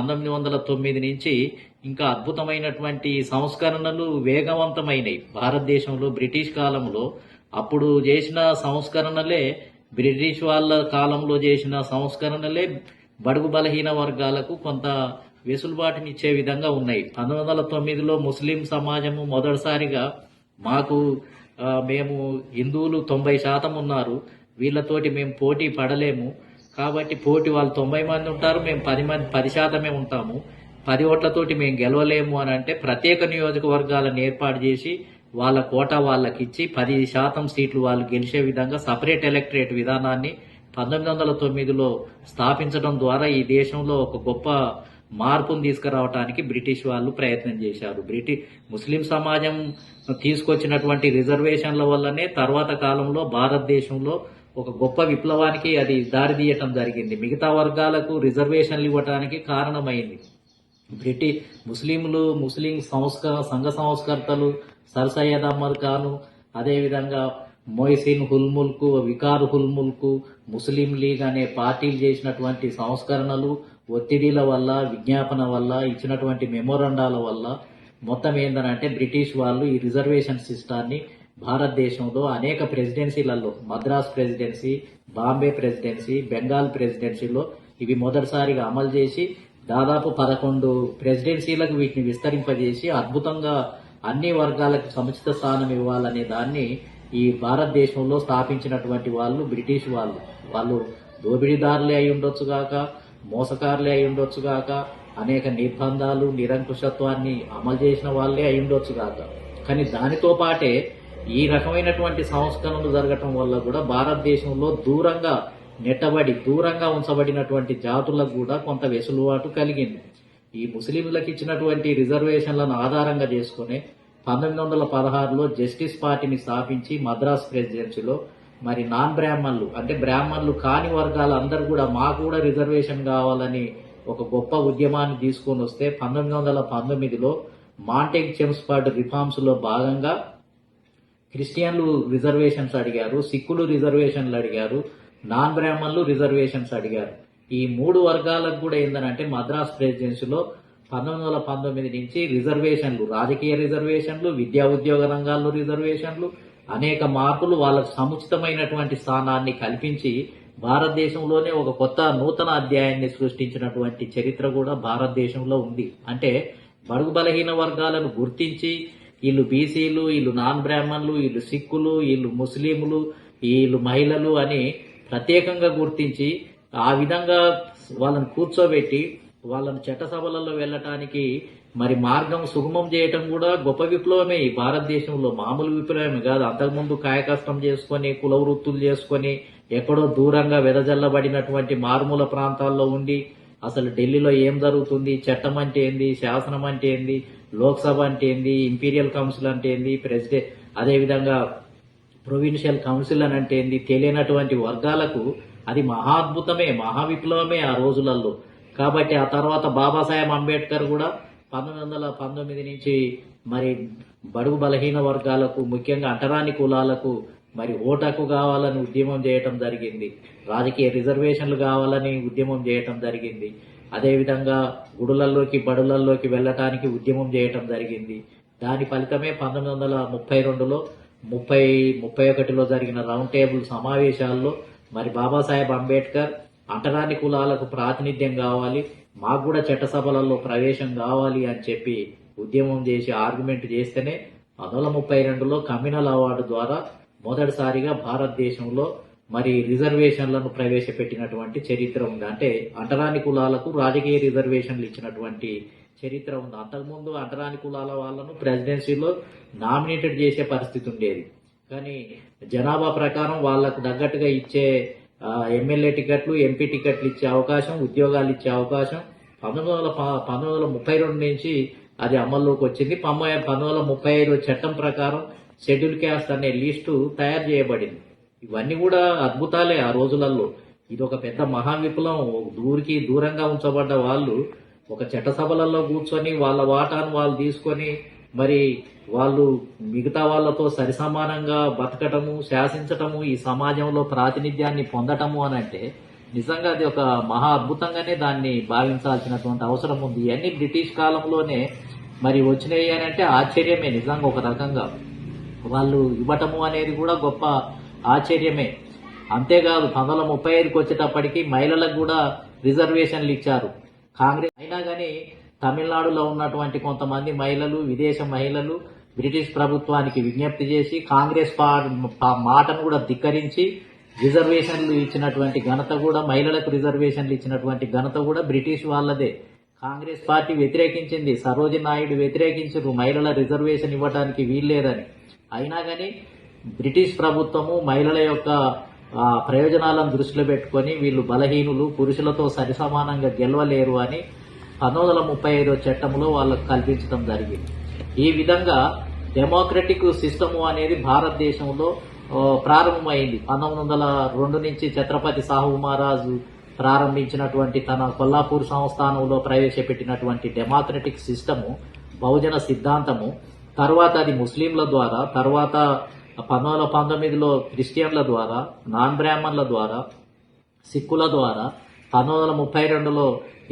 పంతొమ్మిది వందల తొమ్మిది నుంచి ఇంకా అద్భుతమైనటువంటి సంస్కరణలు వేగవంతమైనవి భారతదేశంలో బ్రిటిష్ కాలంలో అప్పుడు చేసిన సంస్కరణలే బ్రిటిష్ వాళ్ళ కాలంలో చేసిన సంస్కరణలే బడుగు బలహీన వర్గాలకు కొంత వెసులుబాటునిచ్చే విధంగా ఉన్నాయి. పంతొమ్మిది వందల తొమ్మిదిలో ముస్లిం సమాజము మొదటిసారిగా మాకు మేము హిందువులు తొంభై శాతం ఉన్నారు. వీళ్ళతోటి మేము పోటీ పడలేము. కాబట్టి పోటీ వాళ్ళు తొంభై మంది ఉంటారు మేము పది మంది పది శాతమే ఉంటాము. పది ఓట్లతోటి మేము గెలవలేము అని అంటే ప్రత్యేక నియోజకవర్గాలను ఏర్పాటు చేసి వాళ్ళ కోటా వాళ్ళకి ఇచ్చి పది శాతం సీట్లు వాళ్ళు గెలిచే విధంగా సపరేట్ ఎలక్టరేట్ విధానాన్ని పంతొమ్మిది వందల తొమ్మిదిలో స్థాపించడం ద్వారా ఈ దేశంలో ఒక గొప్ప మార్పును తీసుకురావడానికి బ్రిటిష్ వాళ్ళు ప్రయత్నం చేశారు. బ్రిటిష్ ముస్లిం సమాజం తీసుకొచ్చినటువంటి రిజర్వేషన్ల వల్లనే తర్వాత కాలంలో భారతదేశంలో ఒక గొప్ప విప్లవానికి అది దారితీయటం జరిగింది. మిగతా వర్గాలకు రిజర్వేషన్లు ఇవ్వడానికి కారణమైంది. బ్రిటిష్ ముస్లింలు ముస్లిం సంస్క సంఘ సంస్కర్తలు సర్ సయ్యద్ అహ్మద్ ఖాను అదేవిధంగా మొయిసిన్ హుల్ముల్కు వికార్ హుల్ముల్కు ముస్లిం లీగ్ అనే పార్టీలు చేసినటువంటి సంస్కరణలు ఒత్తిడిల వల్ల విజ్ఞాపన వల్ల ఇచ్చినటువంటి మెమోరండాల వల్ల మొత్తం ఏంటంటే బ్రిటిష్ వాళ్ళు ఈ రిజర్వేషన్ సిస్టాన్ని భారతదేశంలో అనేక ప్రెసిడెన్సీలలో మద్రాస్ ప్రెసిడెన్సీ బాంబే ప్రెసిడెన్సీ బెంగాల్ ప్రెసిడెన్సీలో ఇవి మొదటిసారిగా అమలు చేసి దాదాపు పదకొండు ప్రెసిడెన్సీలకు వీటిని విస్తరింపజేసి అద్భుతంగా అన్ని వర్గాలకు సముచిత స్థానం ఇవ్వాలనే దాన్ని ఈ భారతదేశంలో స్థాపించినటువంటి వాళ్ళు బ్రిటిష్ వాళ్ళు. వాళ్ళు దోపిడీదారులే అయి ఉండొచ్చు గాక మోసకారులే అయి ఉండొచ్చు గాక అనేక నిర్బంధాలు నిరంకుశత్వాన్ని అమలు చేసిన వాళ్ళే అయి ఉండొచ్చు గాక. కానీ దానితో పాటే ఈ రకమైనటువంటి సంస్కరణలు జరగటం వల్ల కూడా భారతదేశంలో దూరంగా నెట్టబడి దూరంగా ఉంచబడినటువంటి జాతులకు కూడా కొంత వెసులుబాటు కలిగింది. ఈ ముస్లింలకు ఇచ్చినటువంటి రిజర్వేషన్లను ఆధారంగా చేసుకుని పంతొమ్మిది వందల పదహారులో జస్టిస్ పార్టీని స్థాపించి మద్రాస్ ప్రెసిడెన్సీలో మరి నాన్ బ్రాహ్మణులు అంటే బ్రాహ్మణులు కాని వర్గాలు అందరూ కూడా మాకు కూడా రిజర్వేషన్ కావాలని ఒక గొప్ప ఉద్యమాన్ని తీసుకొని వస్తే పంతొమ్మిది వందల పంతొమ్మిదిలో మాంటెక్ చెమ్స్ఫర్డ్ రిఫార్మ్స్ రిఫార్మ్స్లో భాగంగా క్రిస్టియన్లు రిజర్వేషన్స్ అడిగారు సిక్కులు రిజర్వేషన్లు అడిగారు నాన్ బ్రాహ్మణులు రిజర్వేషన్స్ అడిగారు. ఈ మూడు వర్గాలకు కూడా ఏంటంటే మద్రాస్ ప్రెసిడెన్సీలో పంతొమ్మిది వందల పంతొమ్మిది నుంచి రిజర్వేషన్లు రాజకీయ రిజర్వేషన్లు విద్యా ఉద్యోగ రంగాల్లో రిజర్వేషన్లు అనేక మార్పులు వాళ్ళకు సముచితమైనటువంటి స్థానాన్ని కల్పించి భారతదేశంలోనే ఒక కొత్త నూతన అధ్యాయాన్ని సృష్టించినటువంటి చరిత్ర కూడా భారతదేశంలో ఉంది. అంటే బడుగు బలహీన వర్గాలను గుర్తించి వీళ్ళు బీసీలు వీళ్ళు నాన్ బ్రాహ్మణులు వీళ్ళు సిక్కులు వీళ్ళు ముస్లింలు వీళ్ళు మహిళలు అని ప్రత్యేకంగా గుర్తించి ఆ విధంగా వాళ్ళని కూర్చోబెట్టి వాళ్ళని చట్టసభలలో వెళ్ళటానికి మరి మార్గం సుగమం చేయటం కూడా గొప్ప విప్లవమే ఈ భారతదేశంలో. మామూలు విప్లవమే కాదు. అంతకుముందు కాయకష్టం చేసుకొని కుల వృత్తులు చేసుకొని ఎక్కడో దూరంగా వెదజల్లబడినటువంటి మారుమూల ప్రాంతాల్లో ఉండి అసలు ఢిల్లీలో ఏం జరుగుతుంది? చట్టం అంటే ఏంది? శాసనం అంటే ఏంది? లోక్సభ అంటే ఏంది? ఇంపీరియల్ కౌన్సిల్ అంటే ఏంది? ప్రెసిడెంట్ అదేవిధంగా ప్రొవిన్షియల్ కౌన్సిల్ అని అంటే ఏంది? తెలియనటువంటి వర్గాలకు అది మహా అద్భుతమే మహా విప్లవమే ఆ రోజులలో. కాబట్టి ఆ తర్వాత బాబాసాహెబ్ అంబేద్కర్ కూడా పంతొమ్మిది వందల పంతొమ్మిది నుంచి మరి బడుగు బలహీన వర్గాలకు ముఖ్యంగా అంటరాని కులాలకు మరి ఓటకు కావాలని ఉద్యమం చేయటం జరిగింది. రాజకీయ రిజర్వేషన్లు కావాలని ఉద్యమం చేయటం జరిగింది. అదేవిధంగా గుడులల్లోకి బడులల్లోకి వెళ్ళటానికి ఉద్యమం చేయటం జరిగింది. దాని ఫలితమే పంతొమ్మిది వందల ముప్పై రెండులో ముప్పై ముప్పై ఒకటిలో జరిగిన రౌండ్ టేబుల్ సమావేశాల్లో మరి బాబాసాహెబ్ అంబేద్కర్ అంటరాని కులాలకు ప్రాతినిధ్యం కావాలి మాకు కూడా చట్టసభలలో ప్రవేశం కావాలి అని చెప్పి ఉద్యమం చేసి ఆర్గ్యుమెంట్ చేస్తేనే పంతొమ్మిది వందల ముప్పై రెండులో కమ్యూనల్ అవార్డు ద్వారా మొదటిసారిగా భారతదేశంలో మరి రిజర్వేషన్లను ప్రవేశపెట్టినటువంటి చరిత్ర ఉంది. అంటే అంటరాని కులాలకు రాజకీయ రిజర్వేషన్లు ఇచ్చినటువంటి చరిత్ర ఉంది. అంతకుముందు అంటరాని కులాల వాళ్ళను ప్రెసిడెన్సీలో నామినేటెడ్ చేసే పరిస్థితి ఉండేది. కానీ జనాభా ప్రకారం వాళ్ళకు తగ్గట్టుగా ఇచ్చే ఎమ్మెల్యే టికెట్లు ఎంపీ టికెట్లు ఇచ్చే అవకాశం ఉద్యోగాలు ఇచ్చే అవకాశం పంతొమ్మిది వందల ప- పంతొమ్మిది వందల ముప్పై రెండు నుంచి అది అమల్లోకి వచ్చింది. పంతొమ్మిది పంతొమ్మిది వందల ముప్పై ఐదు చట్టం ప్రకారం షెడ్యూల్ క్యాస్ట్ అనే లిస్టు తయారు చేయబడింది. ఇవన్నీ కూడా అద్భుతాలే ఆ రోజులలో ఇది ఒక పెద్ద మహావిప్లవం. దూరికి దూరంగా ఉంచబడ్డ వాళ్ళు ఒక చట్టసభలలో కూర్చొని వాళ్ళ వాటాను వాళ్ళు తీసుకొని మరి వాళ్ళు మిగతా వాళ్ళతో సరిసమానంగా బతకటము శాసించటము ఈ సమాజంలో ప్రాతినిధ్యాన్ని పొందటము అని అంటే నిజంగా అది ఒక మహా అద్భుతంగానే దాన్ని భావించాల్సినటువంటి అవసరం ఉంది. ఇవన్నీ బ్రిటిష్ కాలంలోనే మరి వచ్చినాయి అని అంటే ఆశ్చర్యమే నిజంగా ఒక రకంగా. వాళ్ళు ఇవ్వటము అనేది కూడా గొప్ప ఆశ్చర్యమే. అంతేకాదు పంతొమ్మిది వందల ముప్పై ఐదుకి వచ్చేటప్పటికి మహిళలకు కూడా రిజర్వేషన్లు ఇచ్చారు. కాంగ్రెస్ అయినా కానీ తమిళనాడులో ఉన్నటువంటి కొంతమంది మహిళలు విదేశ మహిళలు బ్రిటిష్ ప్రభుత్వానికి విజ్ఞప్తి చేసి కాంగ్రెస్ మాటను కూడా ధిక్కరించి రిజర్వేషన్లు ఇచ్చినటువంటి ఘనత కూడా మహిళలకు రిజర్వేషన్లు ఇచ్చినటువంటి ఘనత కూడా బ్రిటిష్ వాళ్ళదే. కాంగ్రెస్ పార్టీ వ్యతిరేకించింది సరోజి నాయుడు వ్యతిరేకించారు మహిళల రిజర్వేషన్ ఇవ్వడానికి వీల్లేదని. అయినా కానీ బ్రిటిష్ ప్రభుత్వము మహిళల యొక్క ప్రయోజనాలను దృష్టిలో పెట్టుకొని వీళ్ళు బలహీనులు పురుషులతో సరిసమానంగా గెలవలేరు అని పంతొమ్మిది వందల ముప్పై ఐదో చట్టంలో వాళ్ళకు కల్పించడం జరిగింది. ఈ విధంగా డెమోక్రటిక్ సిస్టము అనేది భారతదేశంలో ప్రారంభమైంది. పంతొమ్మిది వందల రెండు నుంచి ఛత్రపతి సాహు మహారాజు ప్రారంభించినటువంటి తన కొల్లాపూర్ సంస్థానంలో ప్రవేశపెట్టినటువంటి డెమోక్రటిక్ సిస్టము బహుజన సిద్ధాంతము తర్వాత అది ముస్లింల ద్వారా తర్వాత పంతొమ్మిది వందల పంతొమ్మిదిలో క్రిస్టియన్ల ద్వారా నాన్ బ్రాహ్మణుల ద్వారా సిక్కుల ద్వారా పంతొమ్మిది వందల ముప్పై రెండులో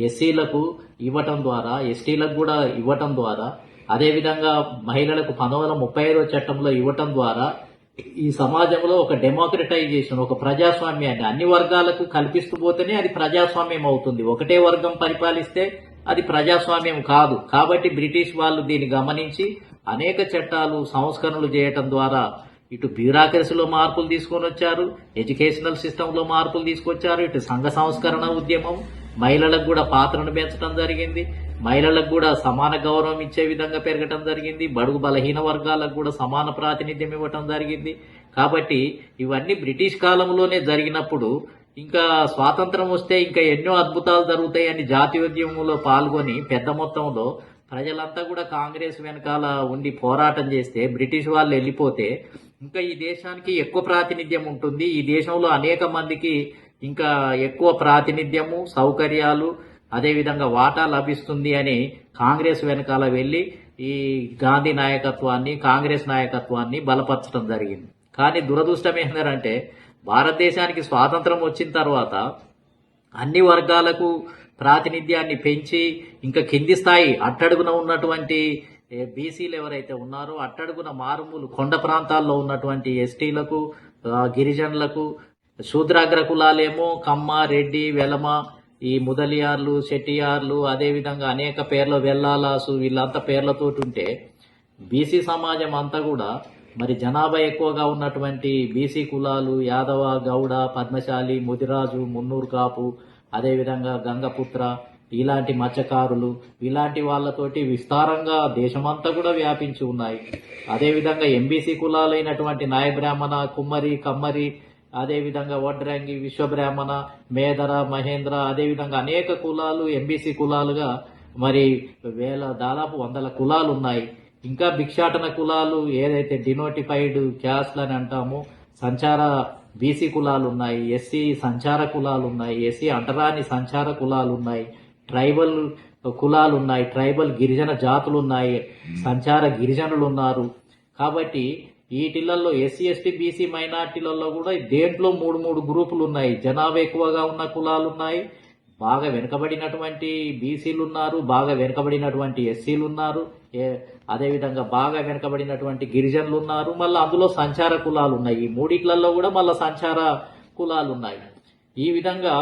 ఎస్సీలకు ఇవ్వటం ద్వారా ఎస్టీలకు కూడా ఇవ్వటం ద్వారా అదేవిధంగా మహిళలకు పంతొమ్మిది వందల ముప్పై ఐదో చట్టంలో ఇవ్వటం ద్వారా ఈ సమాజంలో ఒక డెమోక్రటైజేషన్ ఒక ప్రజాస్వామ్యాన్ని అన్ని వర్గాలకు కల్పిస్తూ పోతేనే అది ప్రజాస్వామ్యం అవుతుంది. ఒకటే వర్గం పరిపాలిస్తే అది ప్రజాస్వామ్యం కాదు. కాబట్టి బ్రిటిష్ వాళ్ళు దీన్ని గమనించి అనేక చట్టాలు సంస్కరణలు చేయటం ద్వారా ఇటు బ్యూరాక్రసీలో మార్పులు తీసుకొని వచ్చారు ఎడ్యుకేషనల్ సిస్టంలో మార్పులు తీసుకొచ్చారు ఇటు సంఘ సంస్కరణ ఉద్యమం మహిళలకు కూడా పాత్రను పెంచడం జరిగింది మహిళలకు కూడా సమాన గౌరవం ఇచ్చే విధంగా పెరగటం జరిగింది బడుగు బలహీన వర్గాలకు కూడా సమాన ప్రాతినిధ్యం ఇవ్వటం జరిగింది. కాబట్టి ఇవన్నీ బ్రిటిష్ కాలంలోనే జరిగినప్పుడు ఇంకా స్వాతంత్రం వస్తే ఇంకా ఎన్నో అద్భుతాలు జరుగుతాయని జాతీయోద్యమంలో పాల్గొని పెద్ద మొత్తంలో ప్రజలంతా కూడా కాంగ్రెస్ వెనకాల ఉండి పోరాటం చేస్తే బ్రిటిష్ వాళ్ళు వెళ్ళిపోతే ఇంకా ఈ దేశానికి ఎక్కువ ప్రాతినిధ్యం ఉంటుంది. ఈ దేశంలో అనేక మందికి ఇంకా ఎక్కువ ప్రాతినిధ్యము సౌకర్యాలు అదేవిధంగా వాటా లభిస్తుంది అని కాంగ్రెస్ వెనకాల వెళ్ళి ఈ గాంధీ నాయకత్వాన్ని కాంగ్రెస్ నాయకత్వాన్ని బలపరచడం జరిగింది. కానీ దురదృష్టం ఏంటంటే భారతదేశానికి స్వాతంత్రం వచ్చిన తర్వాత అన్ని వర్గాలకు ప్రాతినిధ్యాన్ని పెంచి ఇంకా కింది స్థాయి అట్టడుగున ఉన్నటువంటి బీసీలు ఎవరైతే ఉన్నారో అట్టడుగున మారుమూలు కొండ ప్రాంతాల్లో ఉన్నటువంటి ఎస్టీలకు గిరిజనులకు శూద్రాగ్ర కులాలేమో కమ్మ రెడ్డి వెలమ ఈ ముదలియార్లు చెట్టియార్లు అదేవిధంగా అనేక పేర్ల వెల్లాలాసు వీళ్ళంతా పేర్లతోటి ఉంటే బీసీ సమాజం అంతా కూడా మరి జనాభా ఎక్కువగా ఉన్నటువంటి బీసీ కులాలు యాదవ గౌడ పద్మశాలి ముదిరాజు మున్నూరు కాపు అదేవిధంగా గంగపుత్ర ఇలాంటి మత్స్యకారులు ఇలాంటి వాళ్ళతోటి విస్తారంగా దేశమంతా కూడా వ్యాపించి ఉన్నాయి. అదేవిధంగా ఎంబీసీ కులాలైనటువంటి నాయబ్రాహ్మణ కుమ్మరి కమ్మరి అదేవిధంగా వడ్రంగి విశ్వబ్రాహ్మణ మేదర మహేంద్ర అదేవిధంగా అనేక కులాలు ఎంబీసీ కులాలుగా మరి వేల దాదాపు వందల కులాలు ఉన్నాయి ఇంకా భిక్షాటన కులాలు ఏదైతే డినోటిఫైడ్ క్యాస్ట్లు అని అంటామో సంచార బీసీ కులాలు ఉన్నాయి ఎస్సీ సంచార కులాలు ఉన్నాయి ఎస్సీ అంటరాని సంచార కులాలు ఉన్నాయి ట్రైబల్ కులాలు ఉన్నాయి ట్రైబల్ గిరిజన జాతులు ఉన్నాయి సంచార గిరిజనులు ఉన్నారు కాబట్టి వీటిలలో ఎస్సీ ఎస్టీ బీసీ మైనార్టీలలో కూడా దేంట్లో మూడు మూడు గ్రూపులు ఉన్నాయి జనాభా ఎక్కువగా ఉన్న కులాలు ఉన్నాయి బాగా వెనుకబడినటువంటి బీసీలు ఉన్నారు బాగా వెనుకబడినటువంటి ఎస్సీలు ఉన్నారు ఏ అదేవిధంగా బాగా వెనుకబడినటువంటి గిరిజనులు ఉన్నారు మళ్ళీ అందులో సంచార కులాలు ఉన్నాయి. ఈ మూడిట్లలో కూడా మళ్ళీ సంచార కులాలు ఉన్నాయి. ఈ విధంగా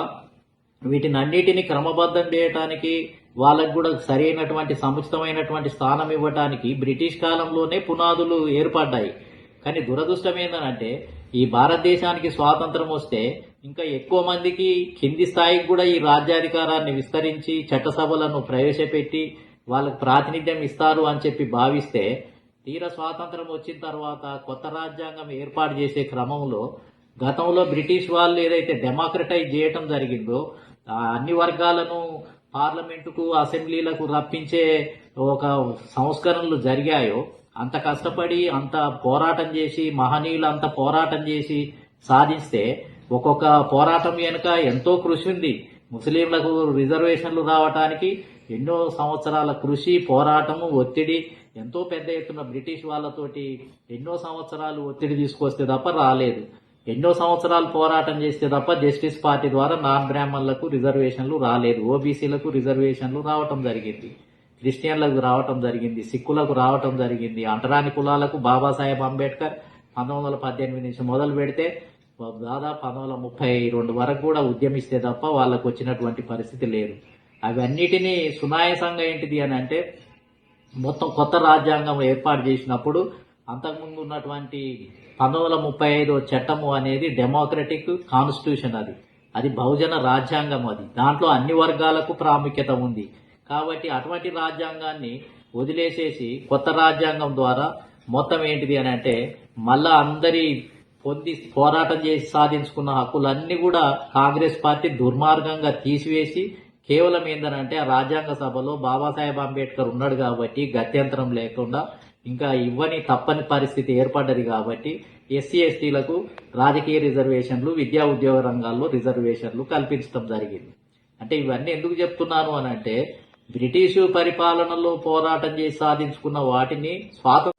వీటిని అన్నిటిని క్రమబద్ధం చేయటానికి వాళ్ళకు కూడా సరైనటువంటి సముచితమైనటువంటి స్థానం ఇవ్వటానికి బ్రిటిష్ కాలంలోనే పునాదులు ఏర్పడ్డాయి. కానీ దురదృష్టం ఏంటంటే ఈ భారతదేశానికి స్వాతంత్రం వస్తే ఇంకా ఎక్కువ మందికి కింది స్థాయికి కూడా ఈ రాజ్యాధికారాన్ని విస్తరించి చట్టసభలను ప్రవేశపెట్టి వాళ్ళకు ప్రాతినిధ్యం ఇస్తారు అని చెప్పి భావిస్తే తీర స్వాతంత్రం వచ్చిన తర్వాత కొత్త రాజ్యాంగం ఏర్పాటు చేసే క్రమంలో గతంలో బ్రిటిష్ వాళ్ళు ఏదైతే డెమోక్రటైజ్ చేయటం జరిగిందో అన్ని వర్గాలను పార్లమెంటుకు అసెంబ్లీలకు రప్పించే ఒక సంస్కరణలు జరిగాయో అంత కష్టపడి అంత పోరాటం చేసి మహనీయులు అంత పోరాటం చేసి సాధిస్తే ఒక్కొక్క పోరాటం వెనుక ఎంతో కృషి ఉంది. ముస్లింలకు రిజర్వేషన్లు రావటానికి ఎన్నో సంవత్సరాల కృషి పోరాటము ఒత్తిడి ఎంతో పెద్ద ఎత్తున బ్రిటిష్ వాళ్ళతోటి ఎన్నో సంవత్సరాలు ఒత్తిడి తీసుకొస్తే తప్ప రాలేదు. ఎన్నో సంవత్సరాలు పోరాటం చేస్తే తప్ప జస్టిస్ పార్టీ ద్వారా నాన్ బ్రాహ్మణులకు రిజర్వేషన్లు రాలేదు. ఓబీసీలకు రిజర్వేషన్లు రావటం జరిగింది. క్రిస్టియన్లకు రావటం జరిగింది సిక్కులకు రావటం జరిగింది. అంటరాని కులాలకు బాబాసాహెబ్ అంబేద్కర్ పంతొమ్మిది వందల పద్దెనిమిది నుంచి మొదలు పెడితే దాదాపు పంతొమ్మిది వందల ముప్పై రెండు వరకు కూడా ఉద్యమిస్తే తప్ప వాళ్ళకు వచ్చినటువంటి పరిస్థితి లేదు. అవన్నిటినీ సునాయాసంగా ఏంటిది అని అంటే మొత్తం కొత్త రాజ్యాంగం ఏర్పాటు చేసినప్పుడు అంతకుముందు ఉన్నటువంటి పంతొమ్మిది వందల ముప్పై ఐదో చట్టము అనేది డెమోక్రటిక్ కాన్స్టిట్యూషన్ అది. అది బహుజన రాజ్యాంగం అది. దాంట్లో అన్ని వర్గాలకు ప్రాముఖ్యత ఉంది. కాబట్టి అటువంటి రాజ్యాంగాన్ని వదిలేసేసి కొత్త రాజ్యాంగం ద్వారా మొత్తం ఏంటిది అని అంటే మళ్ళా అందరి పొంది పోరాటం చేసి సాధించుకున్న హక్కులన్నీ కూడా కాంగ్రెస్ పార్టీ దుర్మార్గంగా తీసివేసి కేవలం ఏందనంటే ఆ రాజ్యాంగ సభలో బాబాసాహెబ్ అంబేద్కర్ ఉన్నాడు కాబట్టి గత్యంతరం లేకుండా ఇంకా ఇవ్వని తప్పని పరిస్థితి ఏర్పడ్డది కాబట్టి ఎస్సీ ఎస్టీలకు రాజకీయ రిజర్వేషన్లు విద్యా ఉద్యోగ రంగాల్లో రిజర్వేషన్లు కల్పించడం జరిగింది. అంటే ఇవన్నీ ఎందుకు చెప్తున్నాను అని అంటే బ్రిటిషు పరిపాలనలో పోరాటం చేసి సాధించుకున్న వాటిని స్వాతంత్ర